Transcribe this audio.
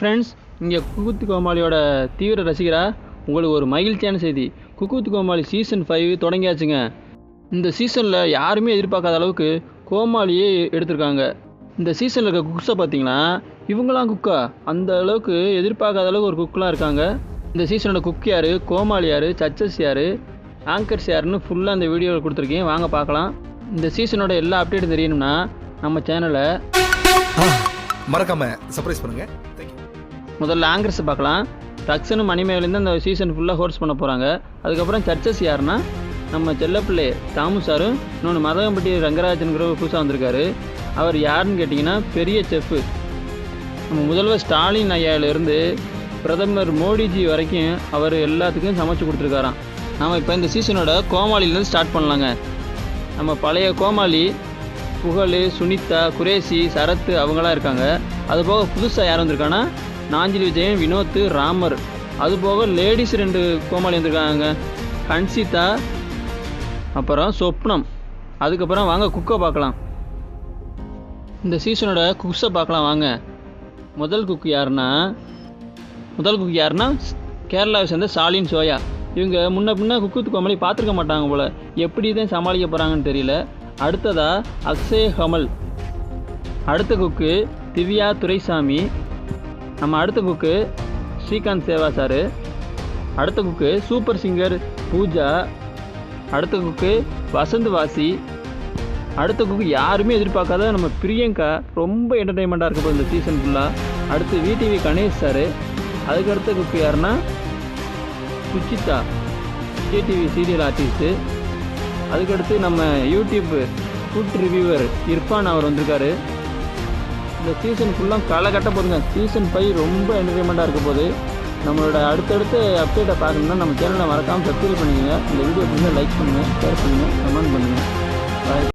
Friends இங்கே குக்குத்து கோமாளியோட தீவிர ரசிகரா உங்களுக்கு ஒரு மகிழ்ச்சியான செய்தி. குக்குத்து கோமாளி சீசன் ஃபைவ் தொடங்கியாச்சுங்க. இந்த சீசனில் யாருமே எதிர்பார்க்காத அளவுக்கு கோமாளியே எடுத்திருக்காங்க. இந்த சீசனில் இருக்க குக்ஸை பார்த்தீங்கன்னா இவங்களாம் குக்கா அந்த அளவுக்கு எதிர்பார்க்காத அளவுக்கு ஒரு குக்கெலாம் இருக்காங்க. இந்த சீசனோட குக் யார் கோமாளி யார் சச்சஸ் யார் ஆங்கர்ஸ் யாருன்னு ஃபுல்லாக இந்த வீடியோவில் கொடுத்துருக்கேன். வாங்க பார்க்கலாம் இந்த சீசனோட எல்லா அப்டேட்டும் தெரியணும்னா நம்ம சேனலை மறக்காம சர்ப்ரைஸ் பண்ணுங்க. தேங்க்யூ முதல்ல ஆங்கர்ஸ் பார்க்கலாம். ரக்ஷனும் மணிமேகலேருந்து அந்த சீசன் ஃபுல்லாக ஹோர்ஸ் பண்ண போகிறாங்க அதுக்கப்புறம் சர்ச்சஸ் யாருன்னா நம்ம செல்லப்பிள்ளை தாமு சாரும் இன்னொன்று மதகம்பட்டி ரங்கராஜனுங்கிற புதுசாக வந்திருக்காரு. அவர் யாருன்னு கேட்டிங்கன்னா பெரிய செஃப்பு நம்ம முதல்வர் ஸ்டாலின் ஐயாவிலேருந்து பிரதமர் மோடிஜி வரைக்கும் அவர் எல்லாத்துக்கும் சமைச்சு கொடுத்துருக்காராம். நாம் இப்போ இந்த சீசனோட கோமாளிலேருந்து ஸ்டார்ட் பண்ணலாங்க. நம்ம பழைய கோமாளி புகழ் சுனிதா குரேசி சரத் அவங்களாம் இருக்காங்க. அதுபோக புதுசாக யார் வந்திருக்காங்கன்னா நாஞ்சில் விஜயன் வினோத் ராமர். அதுபோக லேடிஸ் ரெண்டு கோமாளி வந்திருக்காங்க. கன்சிதா அப்புறம் சொப்னம். அதுக்கப்புறம் வாங்க குக்கை பார்க்கலாம். இந்த சீசனோட குக்ஸை பார்க்கலாம் வாங்க. முதல் குக் யாருன்னா முதல் குக் யாருன்னா கேரளாவை சேர்ந்த சாலின் சோயா. இவங்க முன்ன பின்ன குக்குத்து கோமாளி பார்த்துருக்க மாட்டாங்க போல். எப்படி தான் சமாளிக்க போகிறாங்கன்னு தெரியல. அடுத்ததா அக்ஷய் ஹமல் அடுத்த குக்கு திவ்யா துரைசாமி. நம்ம அடுத்த குக்கு ஸ்ரீகாந்த் சேவா சார். அடுத்த குக்கு சூப்பர் சிங்கர் பூஜா. அடுத்த குக்கு வசந்த் வாசி. அடுத்த குக்கு யாருமே எதிர்பார்க்காத நம்ம பிரியங்கா ரொம்ப என்டர்டைன்மெண்ட்டாக இருக்க போகுது இந்த சீசன் ஃபுல்லாக அடுத்து விடிவி கணேஷ் சார். அதுக்கு அடுத்த குக்கு யாருன்னா சுச்சிதா. கேடிவி சீரியல் ஆர்டிஸ்ட்டு அதுக்கடுத்து நம்ம யூடியூப் ஃபுட் ரிவ்யூவர் இர்ஃபான் அவர் வந்திருக்காரு. இந்த சீசன் ஃபுல்லாக களை கட்ட போதுங்க. சீசன் ஃபைவ் ரொம்ப என்டர்டைன்மெண்ட்டாக இருக்க போது நம்மளோட அடுத்தடுத்து அப்டேட்டை பார்க்கணும்னா நம்ம சேனலை மறக்காமல் சப்ஸ்கிரைப் பண்ணிக்கோங்க. இந்த வீடியோ பிடிச்சா லைக் பண்ணுங்கள் ஷேர் பண்ணுங்கள் கமெண்ட் பண்ணுங்கள் பாய்